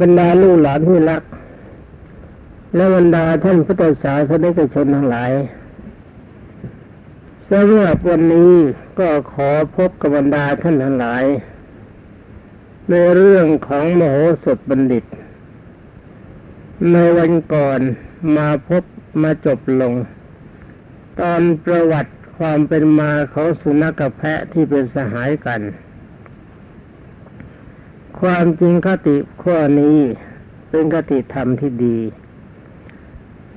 บรรดาลูกหลานที่รัก และบรรดาท่านพุทธศาสนิกชนทั้งหลายสำหรับวันนี้ก็ขอพบกับบรรดาท่านทั้งหลาย ในเรื่องของมโหสถบัณฑิต ในวันก่อนมาพบมาจบลง ตอนประวัติความเป็นมาของสุนัขกับแพะที่เป็นสหายกัน ความจริงคติข้อนี้เป็นคติธรรมที่ดี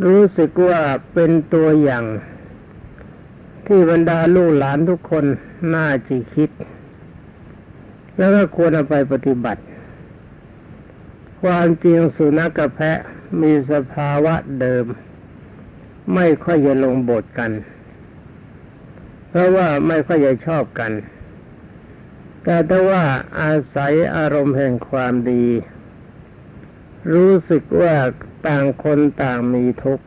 รู้สึกว่าเป็นตัวอย่าง ที่บรรดาลูกหลานทุกคนน่าจะคิด แล้วก็ควรเอาไปปฏิบัติ ความจริงสุนัขกับแพะมีสภาวะเดิม ไม่ค่อยจะลงบทกัน เพราะว่าไม่ค่อยจะชอบกัน แต่ถ้าว่าอาศัยอารมณ์แห่งความดี รู้สึกว่าต่างคนต่างมีทุกข์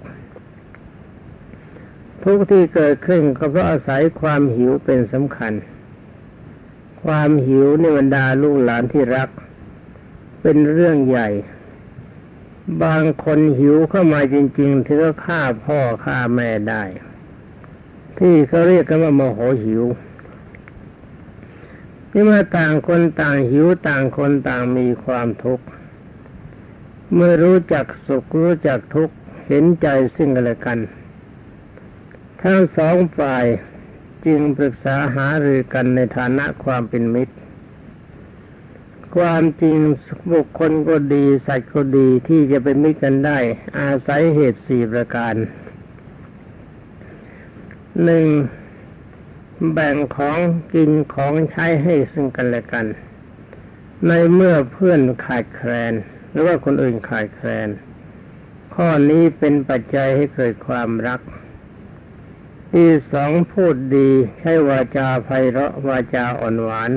ทุกข์ที่เกิดขึ้นก็เพราะอาศัยความหิวเป็นสำคัญ ความหิวในบรรดาลูกหลานที่รัก เป็นเรื่องใหญ่ บางคนหิวเข้ามาจริง ๆ ถึงก็ฆ่าพ่อฆ่าแม่ได้ ที่เขาเรียกกันว่าโมโหหิว ที่เมื่อต่างคนต่างหิวต่างคนต่างมีความทุกข์เมื่อรู้จักสุขรู้จักทุกข์เห็นใจซึ่งกันและกัน ทั้งสองฝ่ายจึงปรึกษาหารือกันในฐานะความเป็นมิตร ความจริงบุคคลก็ดีสัตว์ก็ดีที่จะเป็นมิตรกันได้ อาศัยเหตุสี่ประการหนึ่ง แบ่งของกินของใช้ให้ซึ่งกันและกัน ในเมื่อเพื่อนขาดแคลน หรือว่าคนอื่นขาดแคลน ข้อนี้เป็นปัจจัยให้เกิดความรัก ที่สองพูดดีใช้วาจาไพเราะวาจาอ่อนหวาน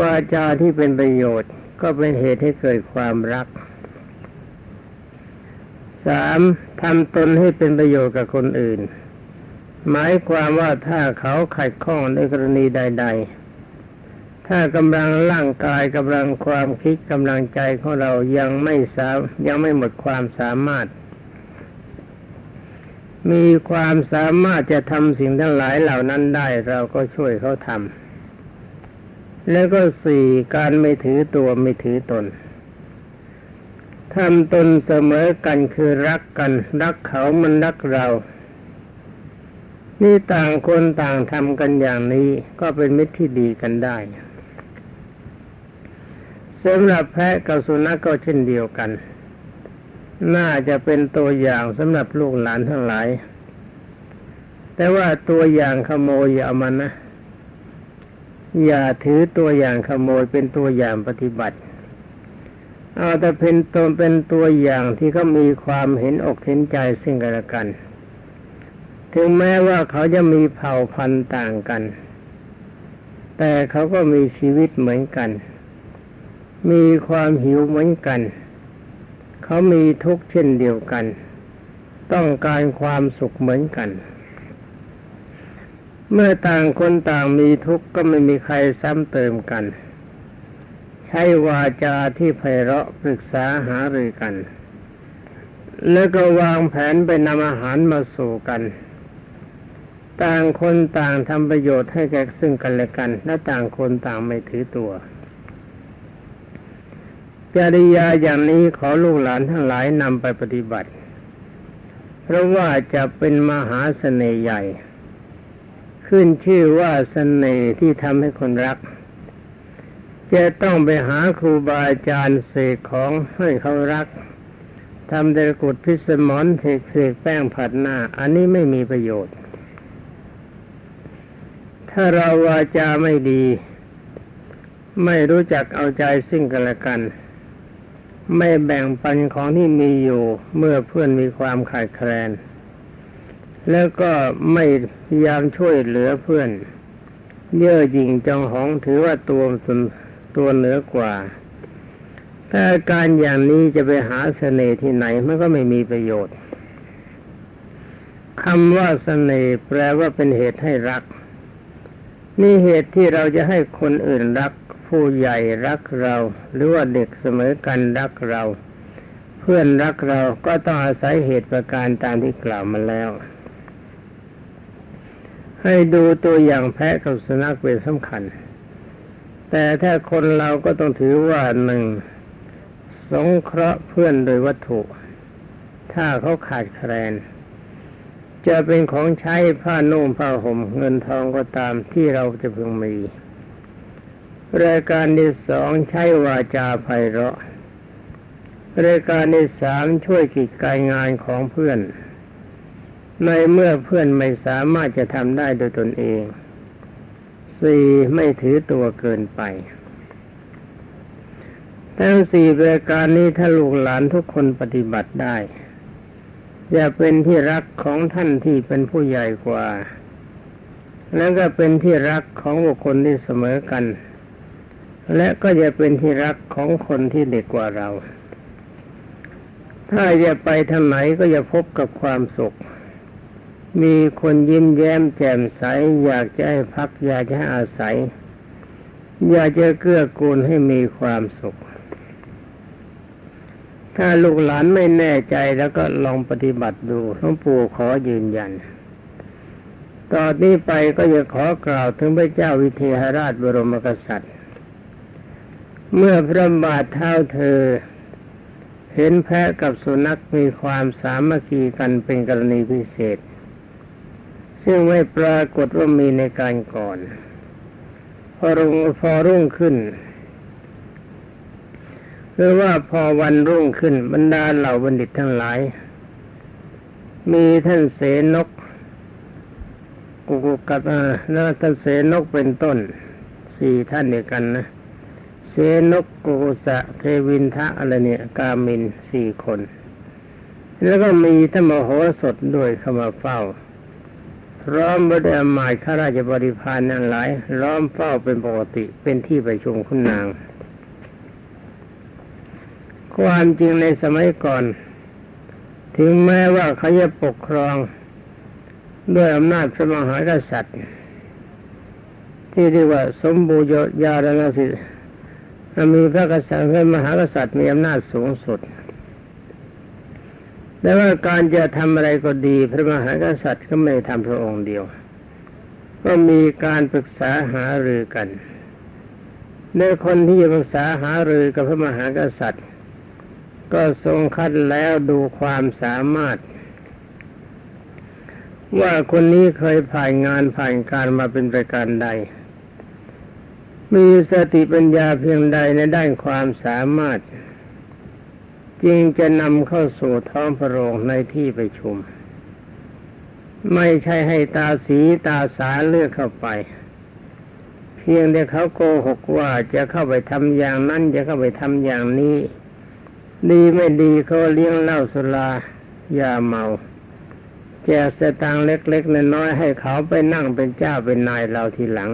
วาจาที่เป็นประโยชน์ก็เป็นเหตุให้เกิดความรักสามทำตนให้เป็นประโยชน์กับคนอื่น หมายความว่าถ้าเขาขัดข้องในกรณีใด ๆ ถ้ากำลังร่างกายกำลังความคิดกำลังใจของเรายังไม่สายังไม่หมดความสามารถ มีความสามารถจะทำสิ่งทั้งหลายเหล่านั้นได้เราก็ช่วยเขาทำแล้วก็สี่การไม่ถือตัวไม่ถือตนทำตนเสมอกันคือรักกัน รักเขามันรักเรา นี่ต่างคนต่างทำกันอย่างนี้ก็เป็นมิตรที่ดีกันได้สำหรับแพะกับสุนัขกก็เช่นเดียวกัน น่าจะเป็นตัวอย่างสำหรับลูกหลานทั้งหลาย แต่ว่าตัวอย่างขโมยอย่าเอามันนะ อย่าถือตัวอย่างขโมยเป็นตัวอย่างปฏิบัติ เอาแต่เป็นตนเป็นตัวอย่างที่เขามีความเห็นอกเห็นใจซึ่งกันและกัน ถึงแม้ว่าเขาจะมีเผ่าพันธุ์ต่างกัน แต่เขาก็มีชีวิตเหมือนกัน มีความหิวเหมือนกัน เขามีทุกข์เช่นเดียวกัน ต้องการความสุขเหมือนกัน เมื่อต่างคนต่างมีทุกข์ก็ไม่มีใครซ้ำเติมกัน ใช้วาจาที่ไพเราะปรึกษาหารือกัน แล้วก็วางแผนไปนำอาหารมาสู่กัน ต่างคนต่างทำประโยชน์ให้แก่ซึ่งกันและกัน และต่างคนต่างไม่ถือตัวจริยาอย่างนี้ขอลูกหลานทั้งหลายนำไปปฏิบัติ เพราะว่าจะเป็นมหาเสน่ห์ใหญ่ ขึ้นชื่อว่าเสน่ห์ที่ทำให้คนรัก จะต้องไปหาครูบาอาจารย์เสกของให้เขารักทำเดรกุดพิสมอนเทกเสกแป้งผัดหน้า อันนี้ไม่มีประโยชน์ ถ้าเราวาจาไม่ดี ไม่รู้จักเอาใจซึ่งกันและกัน ไม่แบ่งปันของที่มีอยู่เมื่อเพื่อนมีความขาดแคลน แล้วก็ไม่พยายามช่วยเหลือเพื่อน เย่อหยิ่งจองหองถือว่าตัวตนตัวเหนือกว่า ถ้าการอย่างนี้จะไปหาเสน่ห์ที่ไหนมันก็ไม่มีประโยชน์คำว่าเสน่ห์แปลว่าเป็นเหตุให้รัก นี่เหตุที่เราจะให้คนอื่นรัก ผู้ใหญ่รักเรา หรือว่าเด็กเสมอกันรักเรา เพื่อนรักเราก็ต้องอาศัยเหตุประการตามที่กล่าวมาแล้ว ให้ดูตัวอย่างแพะกับสุนัขเป็นสำคัญ แต่ถ้าคนเราก็ต้องถือว่าหนึ่งสงเคราะห์เพื่อนโดยวัตถุ ถ้าเขาขาดแคลน จะเป็นของใช้ผ้านุ่งผ้าห่มเงินทองก็ตามที่เราจะพึงมีรายการที่สองใช้วาจาไพเราะรายการที่สามช่วยกิจการงานของเพื่อน ในเมื่อเพื่อนไม่สามารถจะทำได้โดยตนเองสี่ไม่ถือตัวเกินไปทั้งสี่รายการนี้ถ้าลูกหลานทุกคนปฏิบัติได้ จะเป็นที่รักของท่านที่เป็นผู้ใหญ่กว่า แล้วก็เป็นที่รักของบุคคลที่เสมอกัน และก็จะเป็นที่รักของคนที่เด็กกว่าเรา ถ้าจะไปทางไหนก็จะพบกับความสุข มีคนยิ้มแย้มแจ่มใส อยากจะให้พักอยากจะให้อาศัย อยากจะเกื้อกูลให้มีความสุข ถ้าลูกหลานไม่แน่ใจแล้วก็ลองปฏิบัติดูหลวงปู่ขอยืนยัน ตอนนี้ไปก็จะขอกล่าวถึงพระเจ้าวิเทหราชบรมกษัตริย์ เมื่อพระบาทเท้าเธอ เห็นแพะกับสุนัขมีความสามัคคีกันเป็นกรณีพิเศษ ซึ่งไม่ปรากฏว่ามีในการก่อน พอรุ่งพอรุ่งขึ้น คือว่าพอวันรุ่งขึ้นบรรดาเหล่าบัณฑิตทั้งหลาย มีท่านเสนกกุกุกัตแล้วท่านเสนกเป็นต้นสี่ท่านเดียวกันนะเสนกกุกุสะเทวินทะอะไรเนี่ย กามินสี่คน แล้วก็มีท่านมโหสถด้วยเข้ามาเฝ้าพร้อมบด้หมายข้าราชบริพารนั้นหลาย ล้อมเฝ้าเป็นปกติเป็นที่ประชุมคุณนาง ความจริงในสมัยก่อน ถึงแม้ว่าเขาจะปกครองด้วยอำนาจพระมหากษัตริย์ ที่เรียกว่าสมบูรยาดนสิมีพระกษัตริย์พระมหากษัตริย์มีอำนาจสูงสุด แต่ว่าการจะทำอะไรก็ดี พระมหากษัตริย์ก็ไม่ทำพระองค์เดียว ก็มีการปรึกษาหารือกันในคนที่จะปรึกษาหารือกับพระมหากษัตริย์ ก็ทรงคัดแล้วดูความสามารถ ว่าคนนี้เคยผ่านงานผ่านการมาเป็นประการใด มีสติปัญญาเพียงใดในด้านความสามารถ จึงจะนำเข้าสู่ท้องพระโรงในที่ประชุม ไม่ใช่ให้ตาสีตาสาเลือกเข้าไปเพียงแต่เขาโกหกว่าจะเข้าไปทำอย่างนั้นจะเข้าไปทำอย่างนี้ ดีไม่ดีเขาเลี้ยงเหล้าสุรายาเมาแจกสตางค์เล็กๆน้อยๆให้เขาไปนั่งเป็นเจ้าเป็นนายเราทีหลัง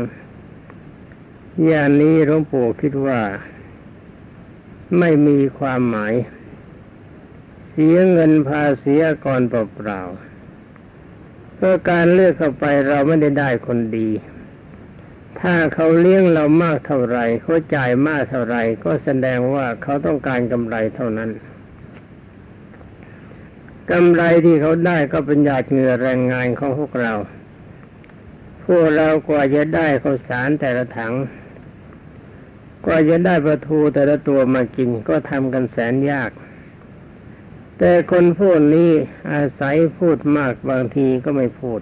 อย่างนี้หลวงปู่คิดว่า ไม่มีความหมาย เสียเงินภาษีก่อนเปล่าๆเพราะการเลือกเข้าไปเราไม่ได้ได้คนดี ถ้าเขาเลี้ยงเรามากเท่าไรเขาจ่ายมากเท่าไรก็แสดงว่าเขาต้องการกำไรเท่านั้นกำไรที่เขาได้ก็เป็นหยาดเหงื่อแรงงานของพวกเรา พวกเรากว่าจะได้ข้าวสารแต่ละถังกว่าจะได้ประทูแต่ละตัวมากินก็ทำกันแสนยาก แต่คนพวกนี้อาศัยพูดมากบางทีก็ไม่พูด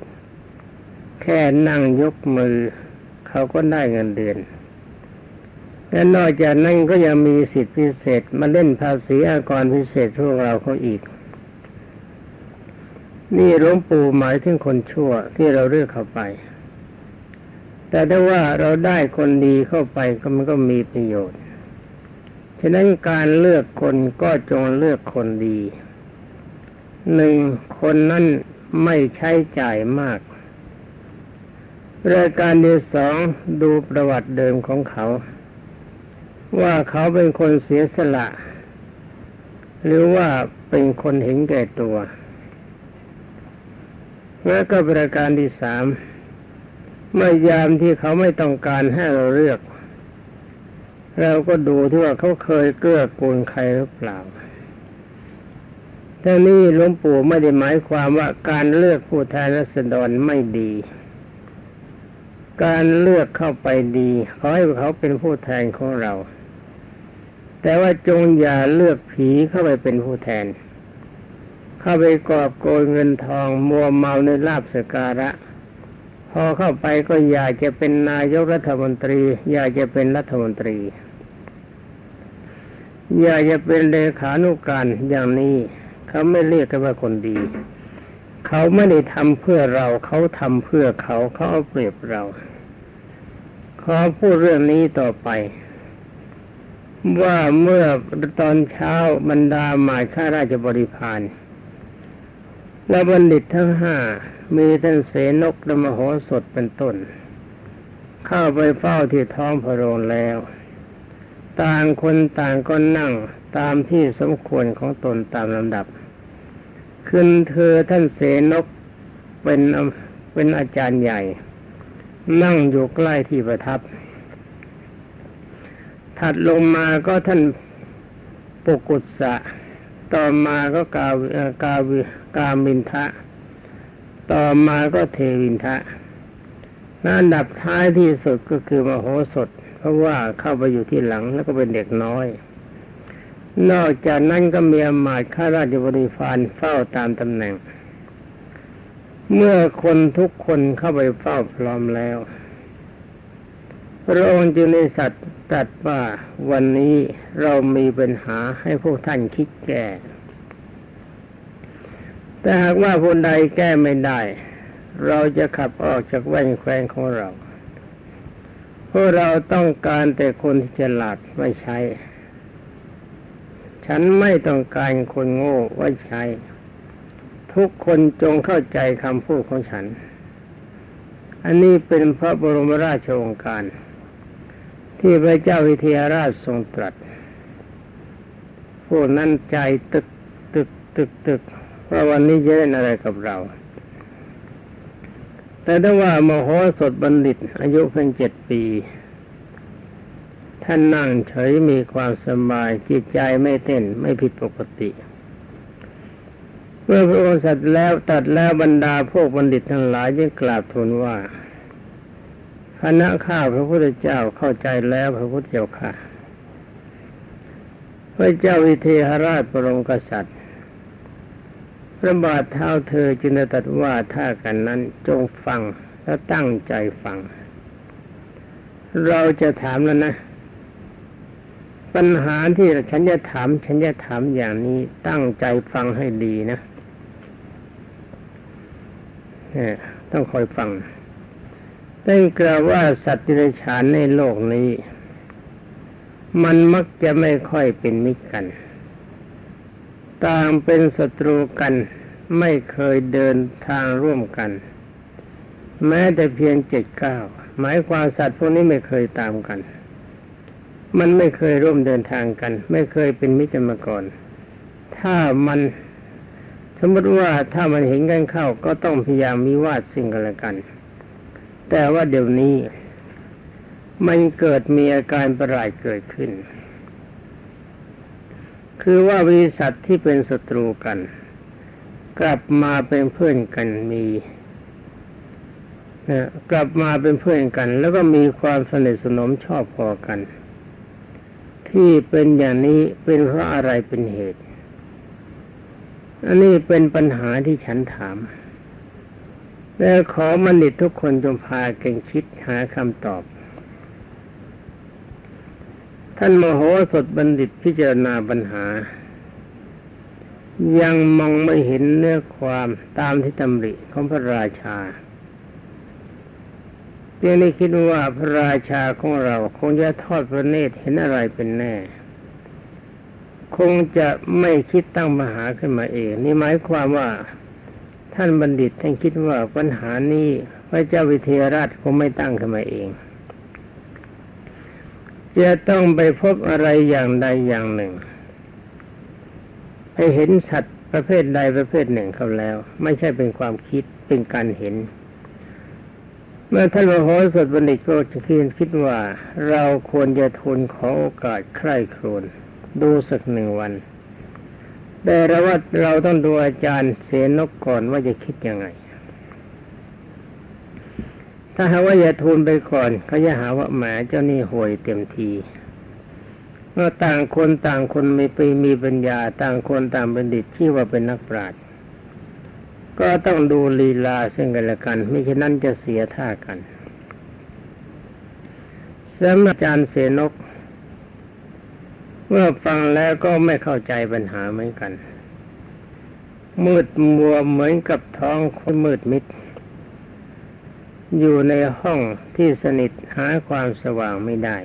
แค่นั่งยกมือ เขาก็ได้เงินเดือน และนอกจากนั้นก็ยังมีสิทธิพิเศษมาเล่นภาษีอากรพิเศษพวกเราเขาอีก นี่หลวงปู่หมายถึงคนชั่วที่เราเลือกเข้าไป แต่ถ้าว่าเราได้คนดีเข้าไปก็มันก็มีประโยชน์ฉะนั้นการเลือกคนก็จงเลือกคนดีหนึ่งคนนั้นไม่ใช้จ่ายมาก รายการที่สองดูประวัติเดิมของเขา ว่าเขาเป็นคนเสียสละ หรือว่าเป็นคนเห็นแก่ตัว แล้วก็ประการที่สามเมื่อยามที่เขาไม่ต้องการให้เราเลือก เราก็ดูที่ว่าเขาเคยเกื้อกูลใครหรือเปล่าทั้งนี้หลวงปู่ไม่ได้หมายความว่าการเลือกผู้แทนรัษฎรไม่ดี การเลือกเข้าไปดี ขอให้เขาเป็นผู้แทนของเรา แต่ว่าจงอย่าเลือกผีเข้าไปเป็นผู้แทน เข้าไปกอบโกยเงินทองมัวเมาในลาบสการะ พอเข้าไปก็อยากจะเป็นนายกรัฐมนตรี อยากจะเป็นรัฐมนตรี อยากจะเป็นเลขานุการอย่างนี้เขาไม่เรียกกันว่าคนดีเขาไม่ได้ทำเพื่อเราเขาทำเพื่อเขาเขาเอาเปรียบเรา ขอพูดเรื่องนี้ต่อไป ว่าเมื่อตอนเช้าบรรดาหมายข้าราชบริพารและบัณฑิตทั้งห้ามีท่านเสนกและมโหสถเป็นต้น เข้าไปเฝ้าที่ท้องพระโรงแล้ว ต่างคนต่างก็นั่งตามที่สมควรของตนตามลำดับคืนเธอท่านเสนกเป็นเป็นอาจารย์ใหญ่ นั่งอยู่ใกล้ที่ประทับ ถัดลงมาก็ท่านปุกุสะต่อมาก็กากาวกามินทะ ต่อมาก็เทวินทะนันดับท้ายที่สุดก็คือมโหสถ เพราะว่าเข้าไปอยู่ที่หลังแล้วก็เป็นเด็กน้อย นอกจากนั้นก็มีอมาตย์ข้าราชบริพารเฝ้าตามตำแหน่ง เมื่อคนทุกคนเข้าไปเฝ้าพร้อมแล้ว พระองค์จึงได้สัตว์ตัดว่าวันนี้เรามีปัญหาให้พวกท่านคิดแก้แต่หากว่าคนใดแก้ไม่ได้ เราจะขับออกจากแว่นแควนของเราเพราะเราต้องการแต่คนที่ฉลาดไม่ใช้ ฉันไม่ต้องการคนโง่ไว้ใช้ ทุกคนจงเข้าใจคำพูดของฉัน อันนี้เป็นพระบรมราชโองการ ที่พระเจ้าวิเทหราชทรงตรัสพวกนั้นใจตึกตึกตึกตึกว่าวันนี้จะเล่นอะไรกับเรา แต่ถ้าว่ามโหสถบัณฑิต อายุเพียงเจ็ดปี ท่านนั่งเฉยมีความสบายจิตใจไม่เต้นไม่ผิดปกติ เมื่อพระองค์สัตว์แล้วตัดแล้วบรรดาพวกบัณฑิตทั้งหลายยังกราบทูลว่าคณะข้าพระพุทธเจ้าเข้าใจแล้วพระพุทธเจ้าค่ะ พระเจ้าวิเทหราชปรงกษัตริย์ พระบาทเท้าเธอจึงตัดว่าถ้ากันนั้นจงฟังและตั้งใจฟัง เราจะถามแล้วนะ ปัญหาที่ฉันจะถาม ฉันจะถามอย่างนี้ตั้งใจฟังให้ดีนะ ต้องคอยฟังตั้งกล่าวว่าสัตว์ที่ไรฉานในโลกนี้ มันมักจะไม่ค่อยเป็นมิตรกัน ต่างเป็นศัตรูกันไม่เคยเดินทางร่วมกัน แม้แต่เพียงเจ็ดเก้าหมายความสัตว์พวกนี้ไม่เคยตามกัน มันไม่เคยร่วมเดินทางกัน ไม่เคยเป็นมิตรมาก่อน ถ้ามัน สมมติว่าถ้ามันเห็นกันเข้าก็ต้องพยายามมีวาดสิ่งกันละกัน แต่ว่าเดี๋ยวนี้ มันเกิดมีอาการประหลาดเกิดขึ้น คือว่าบริษัทที่เป็นศัตรูกัน กลับมาเป็นเพื่อนกันมีนะกลับมาเป็นเพื่อนกัน แล้วก็มีความสนิทสนมชอบพอกัน ที่เป็นอย่างนี้เป็นเพราะอะไรเป็นเหตุ อันนี้เป็นปัญหาที่ฉันถาม และขอมนิตทุกคนจงพาเก่งคิดหาคำตอบ ท่านมโหสถบัณฑิตพิจารณาปัญหา ยังมองไม่เห็นเนื้อความตามที่ตำริของพระราชาเพียงได้คิดว่าพระราชาของเราคงจะทอดพระเนตรเห็นอะไรเป็นแน่ คงจะไม่คิดตั้งมหาขึ้นมาเอง นี่หมายความว่าท่านบัณฑิตท่านคิดว่าปัญหานี้พระเจ้าวิเทหราชคงไม่ตั้งขึ้นมาเอง จะต้องไปพบอะไรอย่างใดอย่างหนึ่งให้เห็นสัตว์ประเภทใดประเภทหนึ่งเขาแล้ว ไม่ใช่เป็นความคิดเป็นการเห็น เมื่อท่านมโหสถบัณฑิตก็จะคิดคิดว่าเราควรจะทูลขอโอกาสใคร่ครวญ ดูสักหนึ่งวัน แต่เราว่าเราต้องดูอาจารย์เสนกก่อนว่าจะคิดยังไง ถ้าหาว่าอย่าทูลไปก่อนเขาจะหาว่าแหมเจ้านี่ห่วยเต็มทีเมื่อต่างคนต่างคนมีไปมีปัญญา ต่างคนต่างบัณฑิตที่ว่าเป็นนักปราชญ์ก็ต้องดูลีลาซึ่งกันและกันไม่เช่นนั้นจะเสียท่ากันสำหรับอาจารย์เสนก เมื่อฟังแล้วก็ไม่เข้าใจปัญหาเหมือนกัน มืดมัวเหมือนกับท้องคนมืดมิด อยู่ในห้องที่สนิทหาความสว่างไม่ได้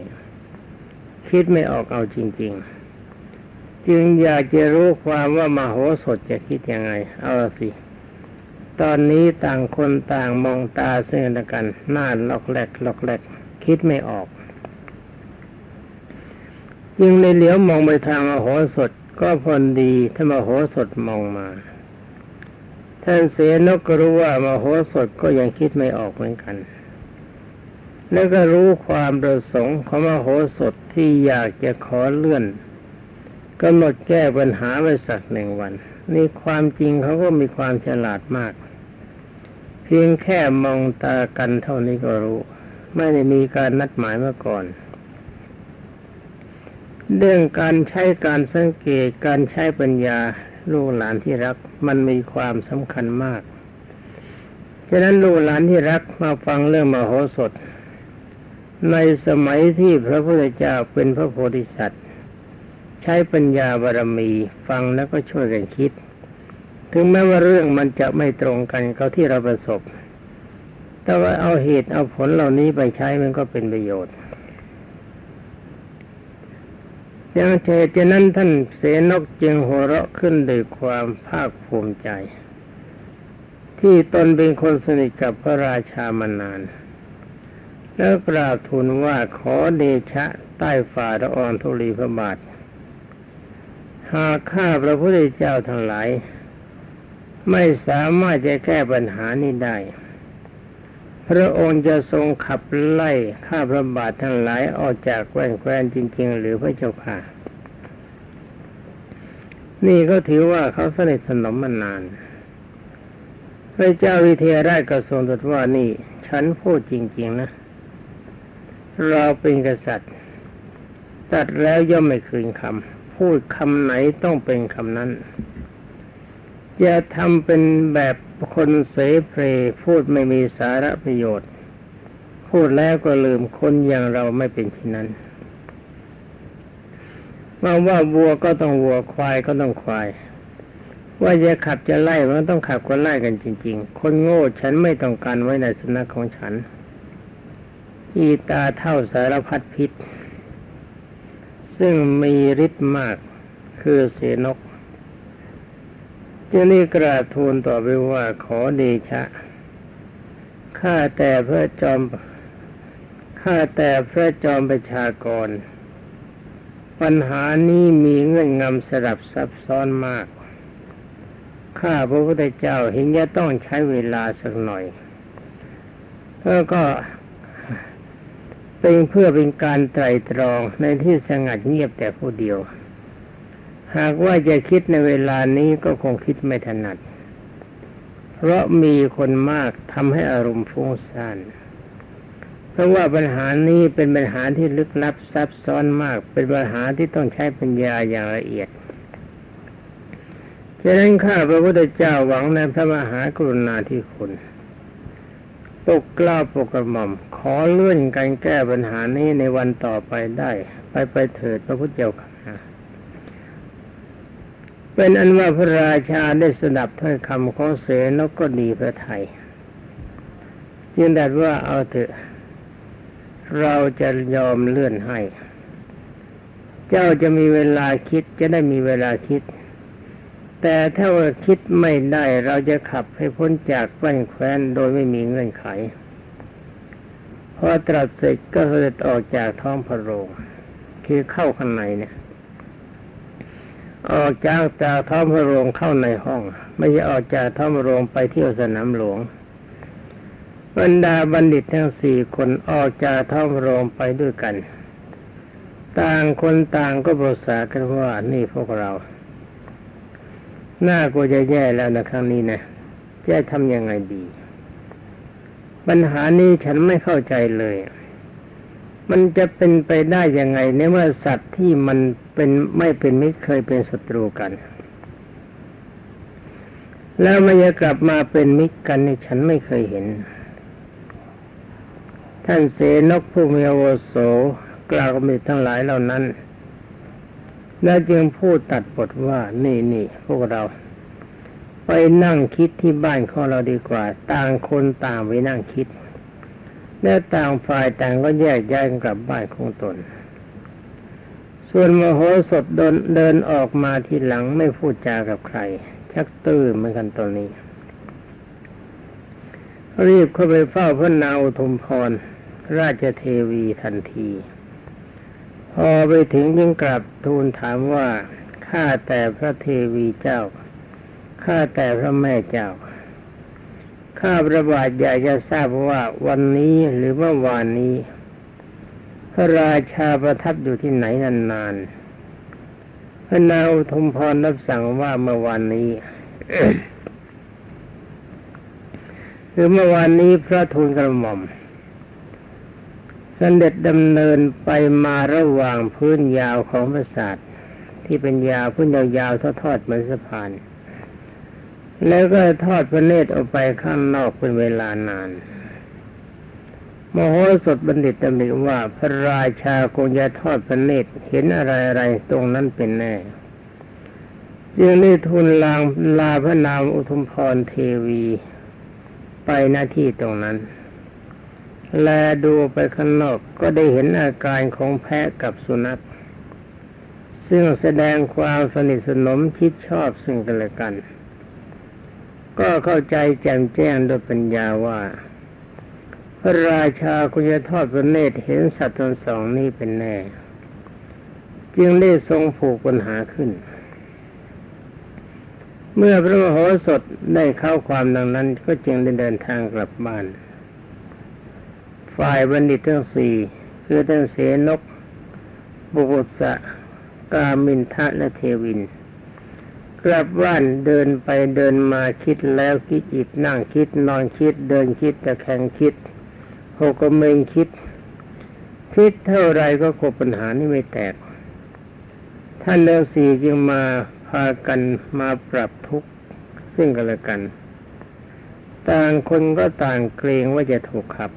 คิดไม่ออกเอาจริง ๆ จึงอยากจะรู้ความว่ามโหสถจะคิดยังไง เอาสิ ตอนนี้ต่างคนต่างมองตาซึ่งกันหน้าล็อกแลกล็อกแลกคิดไม่ออก ยิงในเหลียวมองไปทางมโหสถก็พอดีถ้ามโหสถมองมาท่านเสนกก็รู้ว่ามโหสถก็ยังคิดไม่ออกเหมือนกัน แล้วก็รู้ความประสงค์ของมโหสถที่อยากจะขอเลื่อนก็หมดแก้ปัญหาไว้สักหนึ่งวัน นี่ความจริงเขาก็มีความฉลาดมาก เพียงแค่มองตากันเท่านี้ก็รู้ ไม่ได้มีการนัดหมายมาก่อน เรื่องการใช้การสังเกตการใช้ปัญญาลูกหลานที่รัก มันมีความสำคัญมากฉะนั้นลูกหลานที่รักมาฟังเรื่องมโหสถ ในสมัยที่พระพุทธเจ้าเป็นพระโพธิสัตว์ ใช้ปัญญาบารมีฟังแล้วก็ช่วยกันคิด ถึงแม้ว่าเรื่องมันจะไม่ตรงกันกับที่เราประสบ แต่ว่าเอาเหตุเอาผลเหล่านี้ไปใช้มันก็เป็นประโยชน์ ย่างเช่นนั้นท่านเสนกจึงหัวเราะขึ้นด้วยความภาคภูมิใจ ที่ตนเป็นคนสนิทกับพระราชามานาน แล้วกราบทูลว่าขอเดชะใต้ฝ่าละออนธุลีพระบาท หากข้าพระพุทธเจ้าทั้งหลาย ไม่สามารถจะแก้ปัญหานี้ได้ พระองค์จะทรงขับไล่ข้าพระบาททั้งหลายออกจากแคว้นแคว้นจริง ๆ หรือพระเจ้าค่ะ นี่ก็ถือว่าเขาสนิทสนมมานาน พระเจ้าวิเทหราชก็ทรงตรัสว่านี่ ฉันพูดจริง ๆ นะ เราเป็นกษัตริย์ ตัดแล้วย่อมไม่คืนคำพูดคำไหนต้องเป็นคำนั้น อย่าทำเป็นแบบคนเสเพลพูดไม่มีสาระประโยชน์ พูดแล้วก็ลืมคนอย่างเราไม่เป็นเช่นั้นว่าว่าวัวก็ต้องวัวควายก็ต้องควาย ว่าจะขับจะไล่มันต้องขับก็ไล่กันจริง ๆ คนโง่ฉันไม่ต้องการไว้ในสนักของฉัน อีตาเท่าสารพัดพิษ ซึ่งมีฤทธิ์มากคือเสนก จึงนี้กราบทูลต่อไปว่าขอเดชะ ข้าแต่พระจอม ข้าแต่พระจอมประชากร ปัญหานี้มีเงื่อนงำสลับซับซ้อนมาก ข้าพระพุทธเจ้าเห็นจะต้องใช้เวลาสักหน่อยแล้วก็เป็นเพื่อเป็นการไตรตรองในที่สงัดเงียบแต่ผู้เดียว หากว่าจะคิดในเวลานี้ก็คงคิดไม่ถนัด เพราะมีคนมากทำให้อารมณ์ฟุ้งซ่านเพราะว่าปัญหานี้เป็นปัญหาที่ลึกลับซับซ้อนมาก เป็นปัญหาที่ต้องใช้ปัญญาอย่างละเอียดฉะนั้นข้าพระพุทธเจ้าหวังในพระมหากรุณาธิคุณปกกล้าปกกระหม่อม ขอเลื่อนการแก้ปัญหานี้ในวันต่อไปได้ ไปไปเถิดพระพุทธเจ้าค่ะ เป็นอันว่าพระราชาได้สดับถ้อยคำของเสนก็ดีพระไทยยินดัดว่าเอาเถอะเราจะยอมเลื่อนให้ เจ้าจะมีเวลาคิดจะได้มีเวลาคิด แต่ถ้าว่าคิดไม่ได้เราจะขับให้พ้นจากแว่นแคว้นโดยไม่มีเงื่อนไขพอตรัสเสร็จก็เสด็จออกจากท้องพระโรง คือเข้าข้างในเนี่ย ออกจากจากท้องพระโรงเข้าในห้อง ไม่ใช่ออกจากท้องพระโรงไปเที่ยวสนามหลวงบรรดาบัณฑิตทั้งสี่คนออกจากท้องโรงไปด้วยกัน ต่างคนต่างก็ปรึกษากันว่านี่พวกเราหน้ากูจะแย่แล้วนะครั้งนี้นะจะทำยังไงดี ปัญหานี้ฉันไม่เข้าใจเลย มันจะเป็นไปได้ยังไง ในเมื่อสัตว์ที่มันเป็นไม่เป็นมิตรเคยเป็นศัตรูกัน แล้วมันจะกลับมาเป็นมิตรกันในฉันไม่เคยเห็น ท่านเสนกผู้มีอวโสกล่าวกับมิตรทั้งหลายเหล่านั้น แล้วจึงพูดตัดบทว่านี่นี่พวกเรา ไปนั่งคิดที่บ้านของเราดีกว่า ต่างคนต่างไปนั่งคิด และต่างฝ่ายต่างก็แยกย้ายกันกลับบ้านของตน ส่วนมโหสถเดินเดินออกมาทีหลังไม่พูดจากับใคร ชักตื้อเหมือนกันตอนนี้ รีบเข้าไปเฝ้าพระนางอุทุมพร ราชเทวีทันที พอไปถึงยิ่งกลับทูลถามว่า ข้าแต่พระเทวีเจ้า ข้าแต่พระแม่เจ้า ข้าประบาทอยากจะทราบว่าวันนี้หรือเมื่อวานนี้ พระราชาประทับอยู่ที่ไหนนานๆพระนางอุทุมพรรับสั่งว่าเมื่อวานนี้คือเมื่อวานนี้พระทูลกระหม่อมเสด็จดำเนินไปมาระหว่างพื้นยาวของปราสาทที่เป็นยาวพื้นยาวๆทอดๆเหมือนสะพาน แล้วก็ทอดพระเนตรออกไปข้างนอกเป็นเวลานานมโหสถบัณฑิตตำหนิว่าพระราชาคงจะทอดพระเนตรเห็นอะไรอะไรตรงนั้นเป็นแน่จึงได้ทูลลางลาพระนามอุทุมพรเทวีไปหน้าที่ตรงนั้น แลดูไปข้างนอกก็ได้เห็นอาการของแพะกับสุนัข ซึ่งแสดงความสนิทสนมคิดชอบซึ่งกันและกัน ก็เข้าใจแจ่มแจ้งโดยปัญญาว่า พระราชาคุณจะทอดพระเนตรเห็นสัตว์ทั้งสองนี้เป็นแน่ จึงได้ทรงผูกปัญหาขึ้น เมื่อพระมโหสถได้เข้าความดังนั้น ก็จึงได้เดินทางกลับบ้าน ฝ่ายบัณฑิตทั้งสี่คือท่านเสนกบุกุสะกามินทะและเทวิน กลับบ้านเดินไปเดินมาคิดแล้วคิดอีกนั่งคิดนอนคิดเดินคิดตะแคงคิดหกกระเมงคิด คิดเท่าไรก็คบปัญหานี้ไม่แตก ท่านเรื่องสี่จึงมาพากันมาปรับทุกข์ซึ่งกันและกัน ต่างคนก็ต่างเกรงว่าจะถูกขับ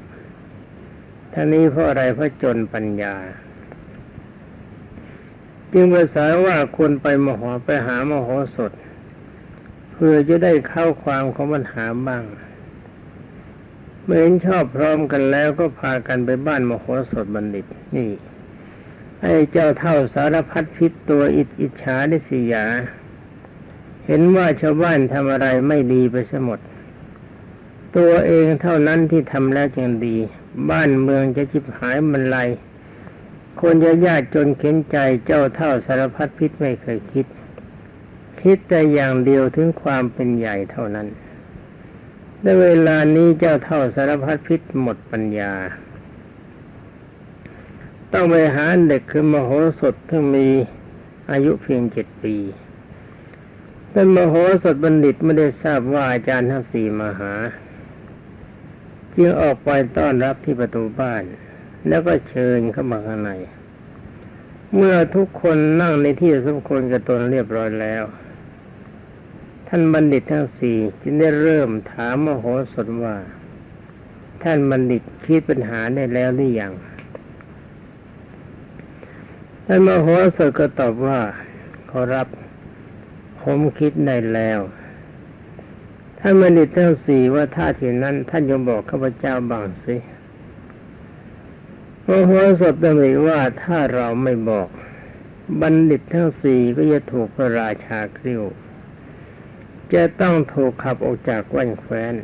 ท่านี้เพราะอะไรเพราะจนปัญญา จึงภาษาว่าควรไปมโหไปหามโหสถ เพื่อจะได้เข้าความของปัญหาบ้างเมื่อเห็นชอบพร้อมกันแล้วก็พากันไปบ้านมโหสถบัณฑิต นี่ ไอ้เจ้าเท่าสารพัดพิษตัวอิจอิจฉาดิสิยา เห็นว่าชาวบ้านทำอะไรไม่ดีไปสมด ตัวเองเท่านั้นที่ทำแล้วจึงดี บ้านเมืองจะจิบหายมันไร คนจะยากจนเข็นใจเจ้าเท่าสารพัดพิษไม่เคยคิด คิดแต่อย่างเดียวถึงความเป็นใหญ่เท่านั้นในเวลานี้เจ้าเท่าสารพัดพิษหมดปัญญา ต้องไปหาเด็กคือมโหสถที่มีอายุเพียงเจ็ดปีเป็นมโหสถบัณฑิตไม่ได้ทราบว่าอาจารย์ทั้งสี่มาหา จึงออกไปต้อนรับที่ประตูบ้าน แล้วก็เชิญเข้ามาข้างใน เมื่อทุกคนนั่งในที่สมควรกับตนเรียบร้อยแล้ว ท่านบัณฑิตทั้งสี่จึงได้เริ่มถามมโหสถว่า ท่านบัณฑิตคิดปัญหาได้แล้วหรือยังท่านมโหสถก็ตอบว่าขอรับผมคิดได้แล้วท่านบัณฑิตทั้งสี่ว่าถ้าทีนั้น ท่านยมบอกข้าพเจ้าบ้างสิ มโหสถดำริว่าถ้าเราไม่บอก บัณฑิตทั้งสี่ก็จะถูกพระราชากริ้วจะต้องถูกขับออกจากแว่นแคว้น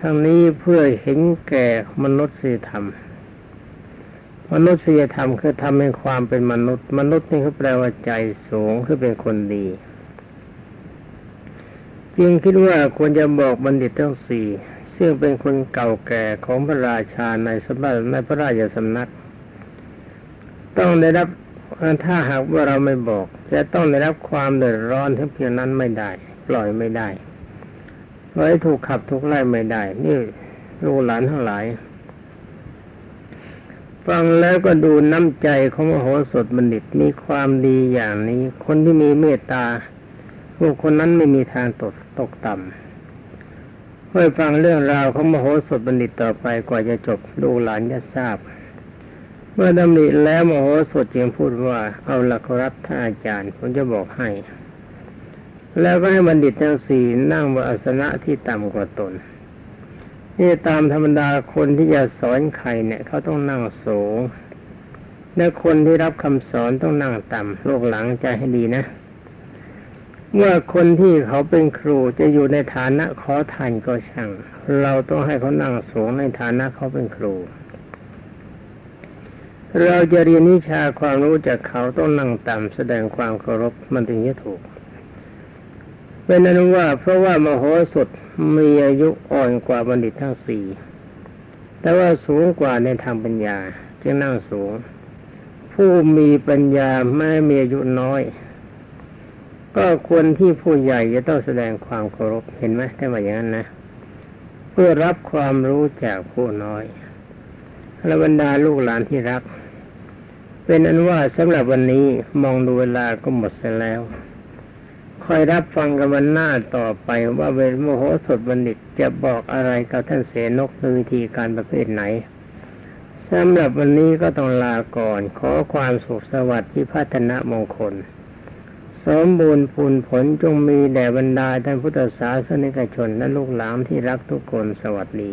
ทั้งนี้เพื่อเห็นแก่มนุษยธรรม มนุษยธรรมคือทำให้ความเป็นมนุษย์ มนุษย์นี่เขาแปลว่าใจสูงคือเป็นคนดีจึงคิดว่าควรจะบอกบัณฑิตทั้งสี่ ซึ่งเป็นคนเก่าแก่ของพระราชาในสมัยในพระราชสำนัก ต้องได้รับถ้าหากว่าเราไม่บอก จะต้องได้รับความเดือดร้อนทั้งเพียงนั้นไม่ได้ ปล่อยไม่ได้ไว้ถูกขับถูกไล่ไม่ได้ นี่ลูกหลานทั้งหลาย ฟังแล้วก็ดูน้ำใจของมโหสถบัณฑิตมีความดีอย่างนี้ คนที่มีเมตตาผู้คนนั้นไม่มีทางตกตกต่ำ เพื่อฟังเรื่องราวของมโหสถบัณฑิตต่อไปกว่าจะจบลูกหลานจะทราบ เมื่อดำริแล้วมโหสถจึงพูดว่าเอาละครับท่านอาจารย์ผมจะบอกให้ แล้วก็ให้บัณฑิตทั้งสี่นั่งบนอาสนะที่ต่ำกว่าตนนี่ตามธรรมดาคนที่จะสอนใครเนี่ย เขาต้องนั่งสูงและคนที่รับคำสอนต้องนั่งต่ำโลกหลังใจให้ดีนะ เมื่อคนที่เขาเป็นครูจะอยู่ในฐานะขอทานก็ช่าง เราต้องให้เขานั่งสูงในฐานะเขาเป็นครู เราจะเรียนวิชาความรู้จากเขาต้องนั่งต่ำแสดงความเคารพมันถึงจะถูกเป็นนั้นว่าเพราะว่ามโหสถมีอายุอ่อนกว่าบัณฑิตทั้งสี่แต่ว่าสูงกว่าในทางปัญญาจึงนั่งสูง ผู้มีปัญญาไม่มีอายุน้อย ก็ควรที่ผู้ใหญ่จะต้องแสดงความเคารพเห็นไหมถ้าว่าอย่างนั้นนะ เพื่อรับความรู้จากผู้น้อยและบรรดาลูกหลานที่รัก เป็นอันว่าสำหรับวันนี้มองดูเวลาก็หมดเสียแล้วคอยรับฟังกันวันหน้าต่อไปว่าเวรโมโหสถบัณฑิตจะบอกอะไรกับท่านเสนกในวิธีการประเภทไหนสำหรับวันนี้ก็ต้องลาก่อน ขอความสุขสวัสดิ์พิพัฒนมงคล สมบูรณ์ผลผลจงมีแด่บรรดาท่านพุทธศาสนิกชนและลูกหลานที่รักทุกคนสวัสดี